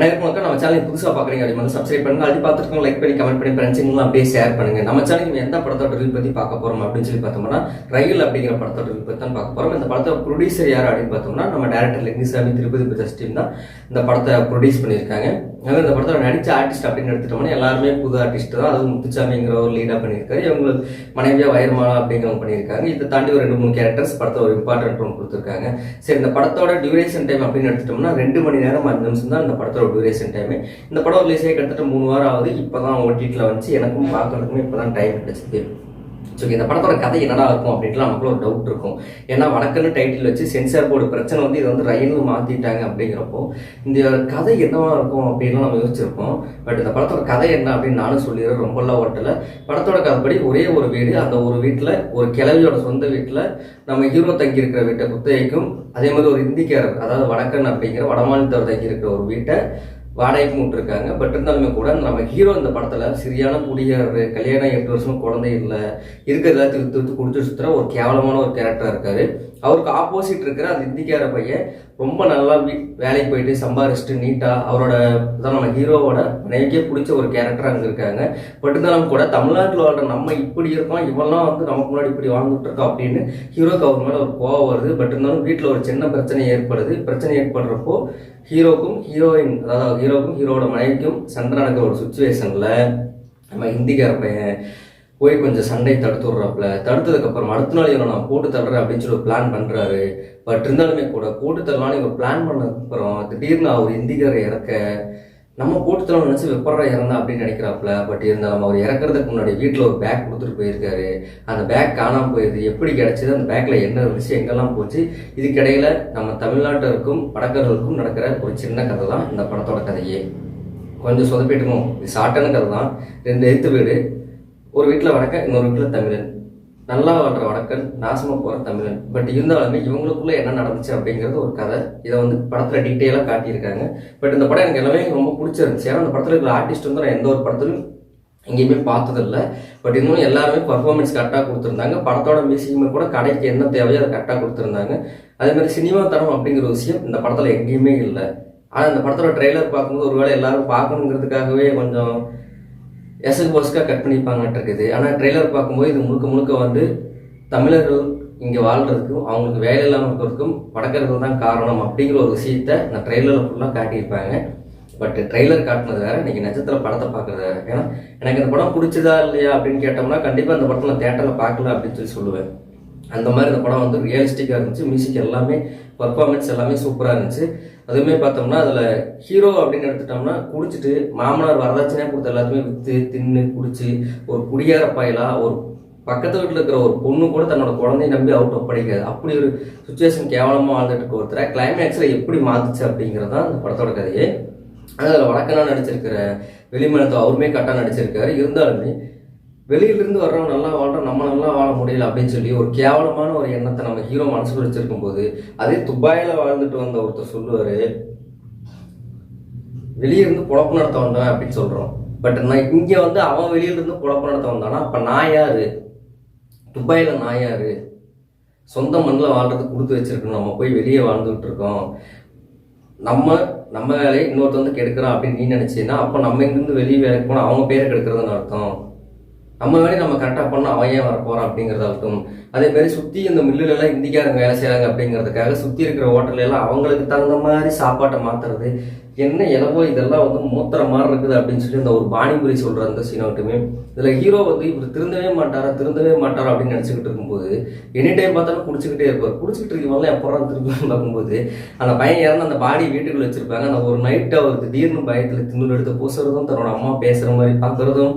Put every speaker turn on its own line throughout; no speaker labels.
அனைவருக்கும் வணக்கம். நம்ம சேனல் புதுசாக பார்க்குறீங்க அப்படி வந்து சப்ஸ்கிரைப் பண்ணுங்க. அது பார்த்துருக்கோம் லைக் பண்ணி கமெண்ட் பண்ணி ஃப்ரெண்ட்ஸுங்களும் அப்படியே ஷேர் பண்ணுங்க. நம்ம சேனல் எந்த படத்தோட ரிவ்யூ பற்றி பார்க்க போகிறோம் அப்படின்னு சொல்லி பார்த்தோம்னா ரயில் அப்படிங்கிற படத்தோட ரிவ்யூ பற்றி தான் பார்க்க போகிறோம் இந்த படத்தோட ப்ரொடியூசர் யார் அப்படின்னு பார்த்தோம்னா நம்ம director Lingusamy Tirupati brothers team தான் இந்த படத்தை ப்ரொடியூஸ் பண்ணியிருக்காங்க. அதாவது இந்த படத்தோட நடிச்ச ஆர்டிஸ்ட் அப்படின்னு எடுத்துட்டோம்னா எல்லாருமே புது ஆர்டிஸ்ட் தான். அதுவும் முத்துச்சாமிங்கிற ஒரு லீடாக பண்ணியிருக்காரு. இவங்களுக்கு மனைவியாக வயர்மாலா அப்படிங்கிறவங்க பண்ணியிருக்காங்க. இதை தாண்டி ஒரு ரெண்டு மூணு கேரக்டர்ஸ் படத்தை ஒரு இம்பார்ட்டன்ட் ரோல் கொடுத்துருக்காங்க. சரி இந்த படத்தோட டியூரேஷன் டைம் அப்படின்னு எடுத்துட்டோம்னா ரெண்டு மணி நேரம் அஞ்சு நிமிஷம் தான் இந்த படத்தோட டியூரேஷன் டைமு இந்த படம் ரிலீஸ் ஆகி கிட்டத்தட்ட மூணு வாரம் ஆகுது. இப்போ தான் ஓடிடியில் வந்துச்சு. எனக்கும் பார்க்கறதுக்குமே இப்போ தான் டைம் கிடச்சிது ஸோ இந்த படத்தோட கதை என்னடா இருக்கும் அப்படின்ட்டு நமக்குள்ள ஒரு டவுட் இருக்கும். ஏன்னா வடக்குன்னு டைட்டில் வச்சு சென்சார் போர்டு பிரச்சனை வந்து இதை வந்து ரயில்னு மாற்றிட்டாங்க அப்படிங்கிறப்போ இந்த கதை என்னவா இருக்கும் அப்படின்லாம் நம்ம யோசிச்சிருப்போம். பட் இந்த படத்தோட கதை என்ன அப்படின்னு நானும் சொல்லிடுறேன். ரொம்பலாம் ஓட்டல படத்தோட கதைப்படி ஒரே ஒரு வீடு அந்த ஒரு வீட்டில் ஒரு கிழவியோட சொந்த வீட்டில் நம்ம ஹீரோ தங்கி இருக்கிற வீட்டை குத்தகைக்கும் அதே மாதிரி ஒரு இந்திக்காரர் அதாவது வடக்கன் அப்படிங்கிற வடமாநிலத்தவர் தங்கி இருக்கிற ஒரு வீட்டை வாடகைக்கு விட்டுருக்காங்க பட் இருந்தாலுமே கூட நம்ம ஹீரோ இந்த படத்தில் சரியான குடியார் கல்யாணம் எட்டு வருஷம் குழந்தை இல்லை இருக்கிற எல்லாத்தையும் வித்து வித்து குடிச்சு ஒரு கேவலமான ஒரு கேரக்டராக இருக்காரு. அவருக்கு ஆப்போசிட் இருக்கிற அந்த இந்திக்கார பையன் ரொம்ப நல்லா வேலைக்கு போயிட்டு சம்பாரிச்சுட்டு நீட்டா அவரோட இதான் நம்ம ஹீரோவோட மனைவிக்கே பிடிச்ச ஒரு கேரக்டர் அங்கே இருக்காங்க பட் இருந்தாலும் கூட தமிழ்நாட்டில் வாழ்ற நம்ம இப்படி இருக்கோம் இவெல்லாம் வந்து நமக்கு முன்னாடி இப்படி வாழ்ந்துட்டு இருக்கோம் அப்படின்னு ஹீரோக்கு அவர் மேலே ஒரு கோவம் வருது. பட் இருந்தாலும் வீட்டில் ஒரு சின்ன பிரச்சனை ஏற்படுது. பிரச்சனை ஏற்படுறப்போ ஹீரோக்கும் ஹீரோயின் அதாவது ஹீரோக்கும் ஹீரோவோட மனைவிக்கும் சண்டை நடக்கிற ஒரு சுச்சுவேஷனில் நம்ம ஹிந்திக்கார பையன் போய் கொஞ்சம் சண்டை தடுத்து விட்றாப்புல தடுத்ததுக்கப்புறம் அடுத்த நாள் இவனை நான் போட்டு தள்ளுறேன் அப்படின்னு சொல்லி பிளான் பண்ணுறாரு பட் இருந்தாலுமே கூட போட்டு தரலான்னு இவன் பிளான் பண்ணதுக்கப்புறம் திடீர்னு அவர் இந்திக்காரை இறக்க நம்ம போட்டு தரலாம் நினச்சி வெப்பறா இறந்தா அப்படின்னு நினைக்கிறாப்புல பட் இருந்தாலும் அவர் இறக்குறதுக்கு முன்னாடி வீட்டில் ஒரு பேக் கொடுத்துட்டு போயிருக்காரு. அந்த பேக் காணாமல் போயிருது. எப்படி கிடச்சிது? அந்த பேக்கில் என்ன இருந்துச்சு? எங்கெல்லாம் போச்சு? இதுக்கிடையில நம்ம தமிழ்நாட்டிற்கும் வடக்கர்களுக்கும் நடக்கிற ஒரு சின்ன கதை தான் இந்த படத்தோட கதையே. கொஞ்சம் சொதப்பிட்டுக்கும் இது ஷார்ட்டான கதை தான் ரெண்டு எழுத்து வீடு. ஒரு வீட்டில் வணக்கம் இன்னொரு வீட்டில் தமிழன். நல்லா வாழ்ற வடக்கன் நாசமாக போகிற தமிழன். பட் இருந்தாலுமே இவங்களுக்குள்ள என்ன நடந்துச்சு அப்படிங்கிறது ஒரு கதை. இதை வந்து படத்தில் டீட்டெயிலாக காட்டியிருக்காங்க. பட் இந்த படம் எனக்கு எல்லாமே ரொம்ப பிடிச்சிருந்துச்சு. ஏன்னா அந்த படத்தில் இருக்கிற ஆர்டிஸ்ட் வந்து நான் எந்த ஒரு படத்துலையும் எங்கேயுமே பார்த்ததில்ல. பட் இன்னும் எல்லாருமே பர்ஃபார்மன்ஸ் கரெக்டாக கொடுத்துருந்தாங்க. படத்தோட மியூசிக்குமே கூட கடைக்கு என்ன தேவையோ அதை கரெக்டாக கொடுத்துருந்தாங்க. அதேமாதிரி சினிமா தரம் அப்படிங்கிற விஷயம் இந்த படத்தில் எங்கேயுமே இல்லை. ஆனால் இந்த படத்தோட ட்ரெய்லர் பார்க்கும்போது ஒருவேளை எல்லாரும் பார்க்கணுங்கிறதுக்காகவே கொஞ்சம் எசல் போஸ்க்காக கட் பண்ணிப்பாங்கட்டு இருக்குது. ஆனால் ட்ரெய்லர் பார்க்கும்போது இது முழுக்க முழுக்க வந்து தமிழர்கள் இங்கே வாழ்றதுக்கும் அவங்களுக்கு வேலை இல்லாமல் இருக்கிறதுக்கும் வடக்கர்கள் தான் காரணம் அப்படிங்கிற ஒரு விஷயத்த நான் ட்ரெய்லரில் ஃபுல்லாக காட்டியிருப்பாங்க. பட் ட்ரெய்லர் காட்டினது வேறு. இன்னைக்கு நட்சத்திர படத்தை பார்க்குறது வேறு. ஏன்னா எனக்கு இந்த படம் பிடிச்சதா இல்லையா அப்படின்னு கேட்டோம்னா கண்டிப்பாக இந்த படத்தை நான் தேட்டரில் பார்க்கல அப்படின்னு சொல்லி சொல்லுவேன். அந்த மாதிரி இந்த படம் வந்து ரியலிஸ்டிக்காக இருந்துச்சு. மியூசிக் எல்லாமே பர்ஃபார்மன்ஸ் எல்லாமே சூப்பராக இருந்துச்சு. அதுவுமே பார்த்தோம்னா அதில் ஹீரோ அப்படின்னு எடுத்துட்டோம்னா குடிச்சிட்டு மாமனார் வரதட்சணையாக கொடுத்த எல்லாத்தையுமே விற்று தின்னு குடிச்சு ஒரு குடியார பயலா ஒரு பக்கத்து வீட்டில் இருக்கிற ஒரு பொண்ணு கூட தன்னோட குழந்தைய நம்பி அவுட் ஒப்படைக்காது அப்படி ஒரு சுச்சுவேஷன் கேவலமாக வாழ்ந்துட்டு இருக்க ஒருத்தரை கிளைமேக்ஸில் எப்படி மாத்துச்சு அப்படிங்கிறது தான் அந்த படத்தோட கதையே. அதில் வடக்கனா நடிச்சிருக்கிற வெளிமனத்தை அவருமே கரெக்டாக நடிச்சிருக்காரு. இருந்தாலுமே வெளியிலிருந்து வர்றவங்க நல்லா வாழ்றோம் நம்ம நல்லா வாழ முடியல அப்படின்னு சொல்லி ஒரு கேவலமான ஒரு எண்ணத்தை நம்ம ஹீரோ மனசுல வச்சிருக்கும் போது அதே துபாயில் வாழ்ந்துட்டு வந்த ஒருத்தர் சொல்லுவார் வெளியேருந்து குழப்பம் நடத்த வந்தவன் அப்படின்னு சொல்கிறோம் பட் நான் இங்கே வந்து அவன் வெளியில இருந்து குழப்பம் நடத்த வந்தானா? அப்போ நான் யார்? துபாயில் நான் யார்? சொந்த மண்ணில் வாழ்றது கொடுத்து வச்சிருக்கணும். நம்ம போய் வெளியே வாழ்ந்துகிட்டு இருக்கோம் நம்ம நம்ம வேலையை இன்னொருத்த வந்து கெடுக்கிறான் அப்படின்னு நீ நினச்சின்னா அப்போ நம்ம இங்கேருந்து வெளியே வேலைக்கு போனால் அவங்க பேரை கெடுக்கிறதுன்னு அர்த்தம். நம்ம வேலையை நம்ம கரெக்டாக பண்ணால் அவன் ஏன் வரப்போகிறான் அப்படிங்கிறதாகட்டும் அதே மாதிரி சுற்றி இந்த மில்லுலெல்லாம் இந்திக்காரங்க வேலை செய்கிறாங்க அப்படிங்கிறதுக்காக சுற்றி இருக்கிற ஹோட்டல்ல எல்லாம் அவங்களுக்கு தகுந்த மாதிரி சாப்பாட்டை மாற்றுறது என்ன இலவோ இதெல்லாம் வந்து மூத்திர மாதிரி இருக்குது அப்படின்னு சொல்லி இந்த ஒரு பாணிபுரி சொல்கிற அந்த சீனாட்டுமே இதில் ஹீரோ வந்து இவர் திருந்தவே மாட்டாரா திருந்தவே மாட்டாரா அப்படின்னு நினச்சிக்கிட்டு இருக்கும்போது எனி டைம் பார்த்தாலும் குடிச்சிக்கிட்டே இருப்பார். குடிச்சிக்கிட்டு இருக்கவங்களாம் எப்போறா திருப்பி பார்க்கும்போது அந்த பையன் இறந்து அந்த பாடி வீட்டுக்குள்ளே வச்சுருப்பாங்க. அந்த ஒரு நைட்டு அவர் திடீர்னு பயத்தில் திண்ணூர் எடுத்து பூசுறதும் தன்னோட அம்மா பேசுகிற மாதிரி பார்க்குறதும்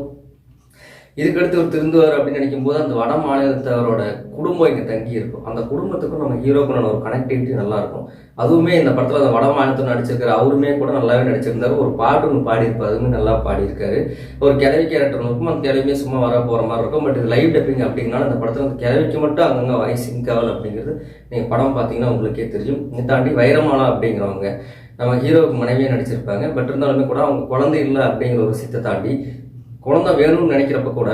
இதுக்கடுத்து ஒரு திருந்துவார் அப்படின்னு நினைக்கும் போது அந்த வட மாநிலத்தவரோட குடும்பம் இங்கே தங்கி இருக்கும் அந்த குடும்பத்துக்கும் நம்ம ஹீரோக்குள்ள ஒரு கனெக்டிவிட்டி நல்லா இருக்கும் அதுவுமே இந்த படத்தில் அந்த வட மாநிலத்தில் நடிச்சிருக்காரு அவருமே கூட நல்லாவே நடிச்சிருந்தாரு. ஒரு பாட்டு ஒன்று பாடியிருப்பாரு அதுவுமே நல்லா பாடியிருக்காரு. ஒரு கிழவி கேரக்டர் இருக்கும் அந்த கிழவியுமே சும்மா வர போகிற மாதிரி இருக்கும். பட் இது லைவ் டப்பிங் அப்படிங்கனால இந்த படத்தில் அந்த கிழவிக்கு மட்டும் அங்கங்கே வாய்ஸ் சிங்க் அப்படிங்கிறது நீங்கள் படம் பார்த்தீங்கன்னா உங்களுக்கே தெரியும். இதை தாண்டி வைரமாலா அப்படிங்கிறவங்க நம்ம ஹீரோவுக்கு மனைவியாக நடிச்சிருப்பாங்க. பட் இருந்தாலுமே கூட அவங்க குழந்தை இல்லை அப்படிங்கிற ஒரு விஷயத்தை தாண்டி குழந்தை வேணும்னு நினைக்கிறப்ப கூட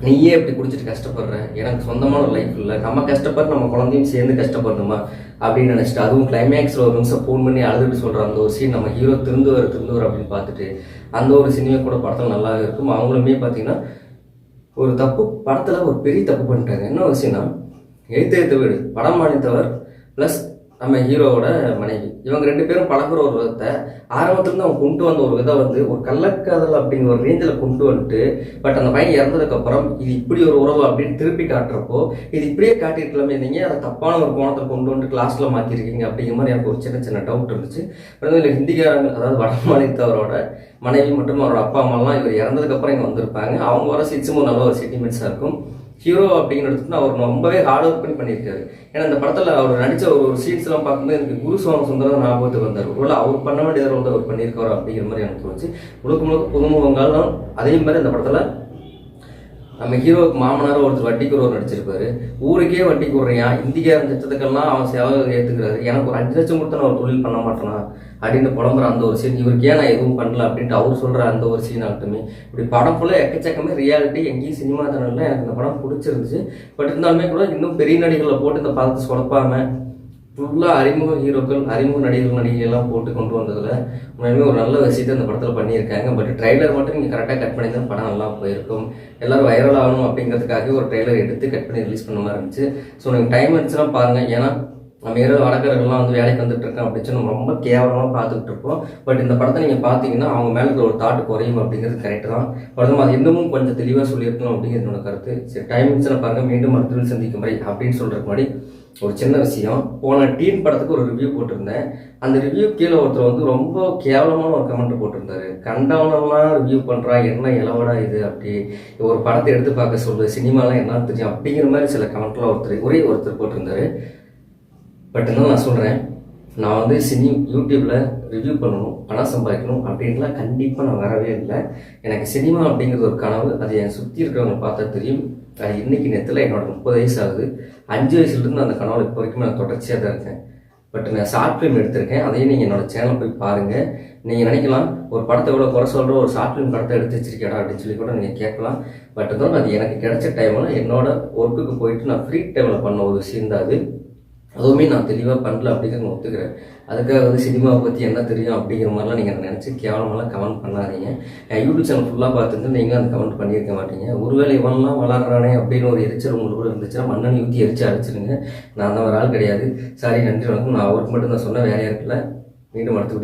நீயே இப்படி குடிச்சிட்டு கஷ்டப்படுற. எனக்கு சொந்தமான லைஃப் இல்லை. நம்ம கஷ்டப்பட்டு நம்ம குழந்தையும் சேர்ந்து கஷ்டப்படணுமா? அப்படின்னு நினச்சிட்டு அதுவும் கிளைமேக்ஸில் ஒரு நிமிஷம் ஃபோன் பண்ணி அழுதுட்டு சொல்கிற அந்த ஒரு சீன் நம்ம ஹீரோ திருந்துவர் திருந்துவர் அப்படின்னு பார்த்துட்டு அந்த ஒரு சினிமா கூட படத்தில் நல்லா இருக்கும். அவங்களுமே பார்த்தீங்கன்னா ஒரு தப்பு படத்தில் ஒரு பெரிய தப்பு பண்ணிட்டாங்க. என்ன விஷயம்னா எழுத்து எழுத்து வீடு படம் மாணித்தவர் ப்ளஸ் நம்ம ஹீரோவோட மனைவி. இவங்க ரெண்டு பேரும் பழகுற ஒரு விதத்தை ஆரம்பத்துலேருந்து அவங்க கொண்டு வந்த ஒரு விதம் வந்து ஒரு கள்ளக்காதல் அப்படிங்கிற ஒரு ரேஞ்சில் கொண்டு வந்துட்டு பட் அந்த பையன் இறந்ததுக்கப்புறம் இது இப்படி ஒரு உறவு அப்படின்னு திருப்பி காட்டுறப்போ இது இப்படியே காட்டியிருக்கலாமே இருந்தீங்க அதை தப்பான ஒரு கோணத்தில் கொண்டு வந்து கிளாஸில் மாற்றிருக்கீங்க அப்படிங்கிற மாதிரி எனக்கு ஒரு சின்ன சின்ன டவுட் இருந்துச்சு. அப்புறம் இல்லை ஹிந்திக்காரங்க அதாவது வட மாநிலத்தவரோட மனைவி மற்றும் அவரோட அப்பா அம்மாலாம் இவர் இறந்ததுக்கப்புறம் இங்கே வந்திருப்பாங்க. அவங்க வர சிச்சுமும் நல்ல ஒரு சென்டிமெண்ட்ஸாக இருக்கும். ஹீரோ அப்படிங்கிறது அவர் ரொம்பவே ஹார்ட் ஒர்க் பண்ணி பண்ணியிருக்காரு. ஏன்னா அந்த படத்தில் அவர் நடித்த ஒரு ஒரு சீன்ஸ்லாம் பார்க்கும்போது எனக்கு குரு சுவாமி சுந்தரம் ஞாபகத்துக்கு வந்தார். ஒருவேளை அவர் பண்ண வேண்டிய ரோல் அவர் பண்ணியிருக்காரு அப்படிங்கிற மாதிரி எனக்கு தோணுச்சு. முழுக்க முழுக்க புதுமுகங்கள் அதே மாதிரி அந்த படத்தில் நம்ம ஹீரோவுக்கு மாமனார் ஒருத்தர் வட்டிக்குறவர் ஒரு நடிச்சிருப்பாரு. ஊருக்கே வட்டி விடுறியா இந்திக்காரன் திட்டத்துக்கெல்லாம் அவன் சேவை ஏற்றுக்கிறாரு எனக்கு ஒரு அஞ்சு லட்சம் கொடுத்தா நான் ஒரு தொழில் பண்ண மாட்டேனா? அப்படின்னு புலம்புற அந்த ஒரு சீன் இவருக்கு ஏன் நான் எதுவும் பண்ணல அப்படின்ட்டு அவர் சொல்கிற அந்த ஒரு சீன் ஆகட்டுமே. இப்படி படம் ஃபுல்லாக எக்கச்சக்கமே ரியாலிட்டி எங்கேயும் சினிமா சேனலில் எனக்கு இந்த படம் பிடிச்சிருந்துச்சு. பட் இருந்தாலுமே கூட இன்னும் பெரிய நடிகளை போட்டு இந்த படத்தை சொலப்பாமல் ஃபுல்லாக அறிமுக ஹீரோக்கள் அறிமுக நடிகர்கள் நடிகைகள்லாம் போட்டு கொண்டு வந்ததில் உண்மையுமே ஒரு நல்ல விஷயத்தை அந்த படத்தில் பண்ணியிருக்காங்க. பட் ட்ரைலர் மட்டும் நீங்கள் கரெக்டாக கட் பண்ணி தான் படம் நல்லா போயிருக்கும். எல்லாரும் வைரல் ஆகணும் அப்படிங்கிறதுக்காக ஒரு ட்ரைலர் எடுத்து கட் பண்ணி ரிலீஸ் பண்ண மாதிரி இருந்துச்சு. ஸோ நீங்கள் டைம் இருந்துச்சுன்னா பாருங்கள் ஏன்னா நம்ம இரவு வழக்கர்கள்லாம் வந்து வேலைக்கு வந்துட்டு இருக்கோம் அப்படின்னு சொல்லி நம்ம ரொம்ப கேவலமாக பார்த்துக்கிட்டு இருப்போம் பட் இந்த படத்தை நீங்கள் பார்த்தீங்கன்னா அவங்க மேலே ஒரு தாட் குறையும் அப்படிங்கிறது கரெக்ட் தான். படம் அது இன்னமும் கொஞ்சம் தெளிவாக சொல்லியிருக்கணும் அப்படிங்கிறது என்னோட கருத்து. சரி டைம் இருந்துச்சுன்னா பாருங்கள் மீண்டும் மருத்துவத்தில் சந்திக்கும் முறை அப்படின்னு சொல்கிறதுக்கு முன்னாடி ஒரு சின்ன விஷயம். போன டீன் படத்துக்கு ஒரு ரிவ்யூ போட்டிருந்தேன். அந்த ரிவ்யூ கீழே ஒருத்தர் வந்து ரொம்ப கேவலமான ஒரு கமெண்ட் போட்டிருந்தாரு. கண்டவனெல்லாம் ரிவ்யூ பண்ணுறா என்ன இளவடா இது அப்படி ஒரு படத்தை எடுத்து பார்க்க சொல்லு சினிமாலாம் என்ன தெரியும் அப்படிங்கிற மாதிரி சில கமெண்ட்லாம் ஒருத்தர் ஒரே ஒருத்தர் போட்டிருந்தாரு. பட் என்ன நான் சொல்கிறேன் நான் வந்து சினி யூடியூப்பில் ரிவ்யூ பண்ணணும் பணம் சம்பாதிக்கணும் அப்படின்லாம் கண்டிப்பாக நான் வரவே இல்லை. எனக்கு சினிமா அப்படிங்கிறது ஒரு கனவு அது என் சுற்றி இருக்கிறவங்க பார்த்தா தெரியும். அது இன்னைக்கு நேரத்தில் என்னோட முப்பது வயசு ஆகுது. அஞ்சு வயசுலேருந்து அந்த கனவு இப்போ வரைக்கும் நான் தொடர்ச்சியாக தான் இருக்கேன். பட் நான் ஷார்ட் ஃபிலிம் எடுத்திருக்கேன். அதையும் நீங்கள் என்னோடய சேனல் போய் பாருங்கள் நீங்கள் நினைக்கலாம் ஒரு படத்தை கூட குறை சொல்கிற ஒரு ஷார்ட் ஃபிலிம் படத்தை எடுத்து வச்சிருக்கேடா அப்படின்னு சொல்லி கூட நீங்கள் கேட்கலாம். பட் தான் அது எனக்கு கிடைச்ச டைமில் என்னோட ஒர்க்குக்கு போயிட்டு நான் ஃப்ரீ டைமில் பண்ண ஒரு விஷயம் தான் அது. அதுவுமே நான் தெளிவாக பண்ணல அப்படிங்கிறத நான் ஒத்துக்கிறேன். அதுக்காக வந்து சினிமாவை பற்றி என்ன தெரியும் அப்படிங்கிற மாதிரிலாம் நீங்கள் நினச்சி கேவலமெல்லாம் கமெண்ட் பண்ணாதீங்க. யூடியூப் சேனல் ஃபுல்லாக பார்த்துட்டு நீங்களும் அந்த கமெண்ட் பண்ணியிருக்க மாட்டீங்க. ஒருவேளை இவன்லாம் வளர்றானே அப்படின்னு ஒரு எரிச்சல் உங்களுக்கு கூட இருந்துச்சுன்னா மண்ணெண்ணி ஊற்றி எரிச்சு அடிச்சிருங்க. நான் அந்த ஒரு ஆள் கிடையாது. சாரி நன்றி வணக்கம். நான் அவருக்கு மட்டும் நான் சொன்ன வேலையாக இருக்கல மீண்டும் அடுத்து